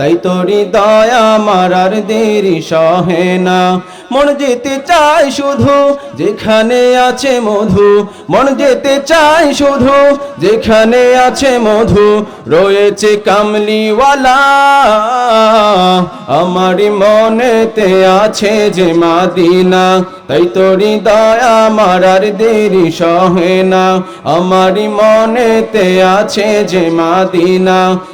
তাই তোরি দয়া আমার আর দেরি সহে না। মন যেতে চাই শুধু যেখানে আছে মধু। মন যেতে চাই শুধু যেখানে আছে মধু। রয়েছে কামলিওয়ালা আমারই মনেতে আছে যে মাদিনা। তাই তোরি দয়া আমার আর দেরি সহে না। আমারই মনেতে আছে যে মাদিনা।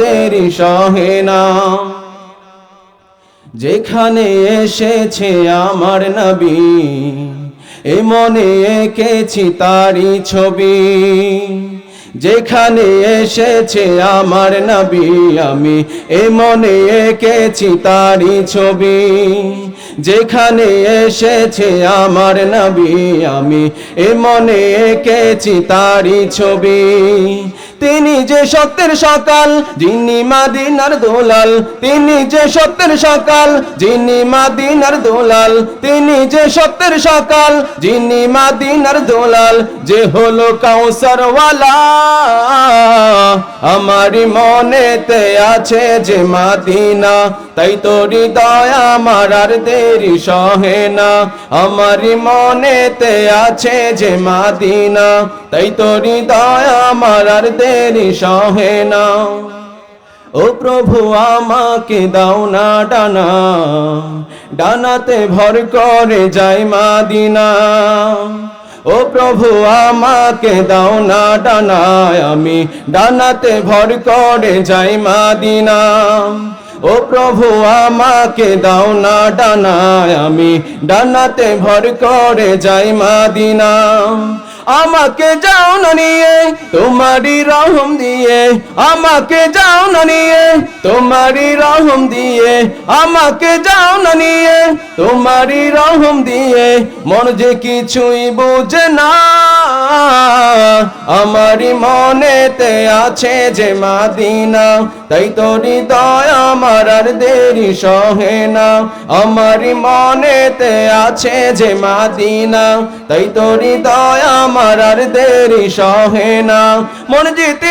দেরি সহে না। যেখানে এসেছে আমার নবী, এ মনে এঁকেছি তারি ছবি। যেখানে এসেছে আমার নবী, আমি এ মনে এঁকেছি তারি ছবি। যেখানে এসেছে আমার নবী, আমি এ মনে এঁকেছি তারি ছবি। তিনি যে সত্যের সকাল, যিনি মাদিনার দোলাল, তিনি যে সত্যের সকাল, যিনি মাদিনার দোলাল, তিনি যে সত্যের সকাল, যিনি মাদিনার দোলাল, যে হলো কাউসারওয়ালা। আমারই মনেতে আছে যে মাদিনা, তাই তোরি দয়া আমার আর দেরি সহে না। আমারই মনেতে আছে যে মাদিনা, তাই তোরি দয়া আমার আর দেরি সহে না। ও প্রভু, আমাকে দাও না ডানা। ডানাতে ভর করে যাই মাদিনা। ও প্রভু, আমাকে দাও না ডানায় আমি ডানাতে ভর করে যাই মাদিনা। ও প্রভু, আমাকে দাও না ডানায় আমি ডানাতে ভর করে যাই মাদিনা। আমাকে যাও নিয়ে, তোমারই রহম দিয়ে, আমাকে যাও নিয়ে, তোমারই রহম দিয়ে, আমাকে যাও নিয়ে, তোমারই রহম দিয়ে, মন যে কিছুই বোঝে না, আমারই মনেতে আছে যে মাদিনা, তাই তোরি দয়া আমার আর দেরি সহে না, আমারই মনেতে আছে যে মাদিনা, তাই তোরি দয়া আমার আর দেরি সহে না। মন যেতে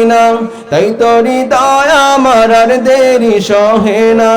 তাই তোরি দয়া আমার আর দেরি সহে না।